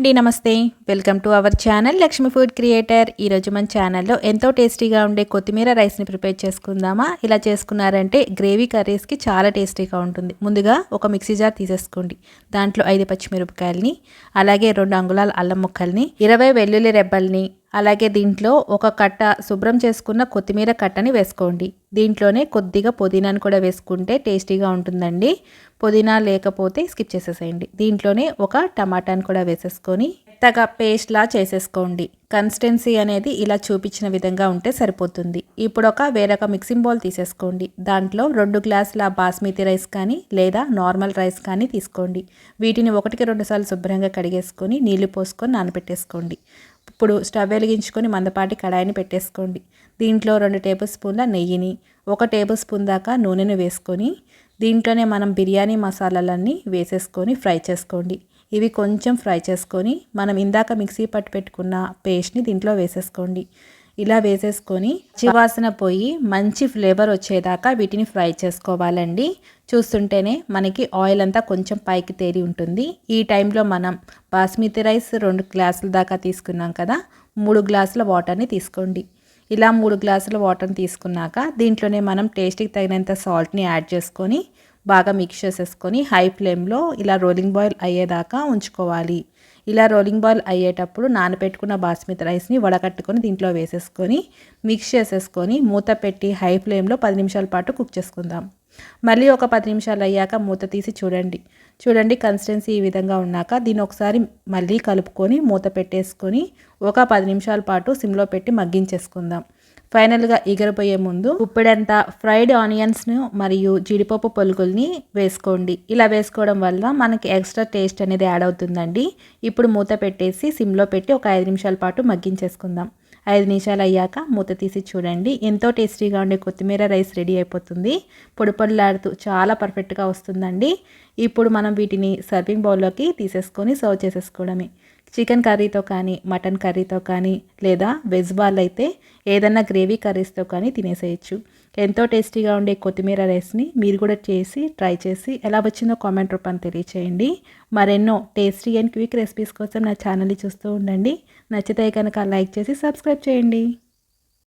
అండి నమస్తే. Welcome to our channel Lakshmi food creator. ఈరోజు మన ఛానల్లో ఎంతో టేస్టీగా ఉండే కొత్తిమీర రైస్ని ప్రిపేర్ చేసుకుందామా? ఇలా చేసుకున్నారంటే గ్రేవీ కర్రీస్కి చాలా టేస్టీగా ఉంటుంది. ముందుగా ఒక మిక్సీ జార్ తీసేసుకోండి. దాంట్లో ఐదు పచ్చిమిరపకాయలని అలాగే రెండు అంగుళాల అల్లం ముక్కల్ని ఇరవై వెల్లుల్లి రెబ్బల్ని అలాగే దీంట్లో ఒక కట్ట శుభ్రం చేసుకున్న కొత్తిమీర కట్టని వేసుకోండి. దీంట్లోనే కొద్దిగా పుదీనాను కూడా వేసుకుంటే టేస్టీగా ఉంటుందండి. పుదీనా లేకపోతే స్కిప్ చేసేసేయండి. దీంట్లోనే ఒక టమాటాను కూడా వేసేసుకొని మెత్తగా పేస్ట్లా చేసేసుకోండి. కన్సిస్టెన్సీ అనేది ఇలా చూపించిన విధంగా ఉంటే సరిపోతుంది. ఇప్పుడు ఒక వేరొక మిక్సింగ్ బౌల్ తీసేసుకోండి. దాంట్లో రెండు గ్లాసుల బాస్మతి రైస్ కానీ లేదా నార్మల్ రైస్ కానీ తీసుకోండి. వీటిని ఒకటికి రెండుసార్లు శుభ్రంగా కడిగేసుకొని నీళ్ళు పోసుకొని నానబెట్టేసుకోండి. ఇప్పుడు స్టవ్ వెలిగించుకొని మందపాటి కడాయిని పెట్టేసుకోండి. దీంట్లో రెండు టేబుల్ స్పూన్ల నెయ్యిని ఒక టేబుల్ స్పూన్ దాకా నూనెను వేసుకొని దీంట్లోనే మనం బిర్యానీ మసాలాలన్నీ వేసేసుకొని ఫ్రై చేసుకోండి. ఇవి కొంచెం ఫ్రై చేసుకొని మనం ఇందాక మిక్సీ పట్టు పెట్టుకున్న పేస్ట్ని దీంట్లో వేసేసుకోండి. ఇలా వేసేసుకొని చివాసన పోయి మంచి ఫ్లేవర్ వచ్చేదాకా వీటిని ఫ్రై చేసుకోవాలండి. చూస్తుంటేనే మనకి ఆయిల్ అంతా కొంచెం పైకి తేలి ఉంటుంది. ఈ టైంలో మనం బాస్మతి రైస్ రెండు గ్లాసుల దాకా తీసుకున్నాం కదా మూడు గ్లాసుల వాటర్ని తీసుకోండి. ఇలా మూడు గ్లాసుల వాటర్ని తీసుకున్నాక దీంట్లోనే మనం టేస్ట్కి తగినంత సాల్ట్ని యాడ్ చేసుకొని బాగా మిక్స్ చేసేసుకొని హై ఫ్లేమ్లో ఇలా రోలింగ్ బాయిల్ అయ్యేదాకా ఉంచుకోవాలి. ఇలా రోలింగ్ బాయిల్ అయ్యేటప్పుడు నానబెట్టుకున్న బాస్మతి రైస్ని వడకట్టుకొని దీంట్లో వేసేసుకొని మిక్స్ చేసేసుకొని మూత పెట్టి హై ఫ్లేమ్లో పది నిమిషాల పాటు కుక్ చేసుకుందాం. మళ్ళీ ఒక పది నిమిషాలు అయ్యాక మూత తీసి చూడండి. చూడండి కన్సిస్టెన్సీ ఈ విధంగా ఉన్నాక దీన్ని ఒకసారి మళ్ళీ కలుపుకొని మూత పెట్టేసుకొని ఒక పది నిమిషాల పాటు సిమ్లో పెట్టి మగ్గించేసుకుందాం. ఫైనల్గా ఎగిరిపోయే ముందు ఉప్పుడంతా ఫ్రైడ్ ఆనియన్స్ను మరియు జీడిపప్పు పొలుగుల్ని వేసుకోండి. ఇలా వేసుకోవడం వల్ల మనకి ఎక్స్ట్రా టేస్ట్ అనేది యాడ్ అవుతుందండి. ఇప్పుడు మూత పెట్టేసి సిమ్లో పెట్టి ఒక ఐదు నిమిషాల పాటు మగ్గించేసుకుందాం. ఐదు నిమిషాలు అయ్యాక మూత తీసి చూడండి. ఎంతో టేస్టీగా ఉండే కొత్తిమీర రైస్ రెడీ అయిపోతుంది. పొడి పొడిలాడుతూ చాలా పర్ఫెక్ట్గా వస్తుందండి. ఇప్పుడు మనం వీటిని సర్వింగ్ బౌల్లోకి తీసేసుకొని సర్వ్ చేసేసుకోవడమే. చికెన్ కర్రీతో కానీ మటన్ కర్రీతో కానీ లేదా వెజ్ బాల్ అయితే ఏదన్నా గ్రేవీ కర్రీస్తో కానీ తినేసేయచ్చు. ఎంతో టేస్టీగా ఉండే కొత్తిమీర రైస్ని మీరు కూడా చేసి ట్రై చేసి ఎలా వచ్చిందో కామెంట్ రూపాన్ని తెలియచేయండి. మరెన్నో టేస్టీ అండ్ క్విక్ రెసిపీస్ కోసం నా ఛానల్ని చూస్తూ ఉండండి. నచ్చితే కనుక లైక్ చేసి సబ్స్క్రైబ్ చేయండి.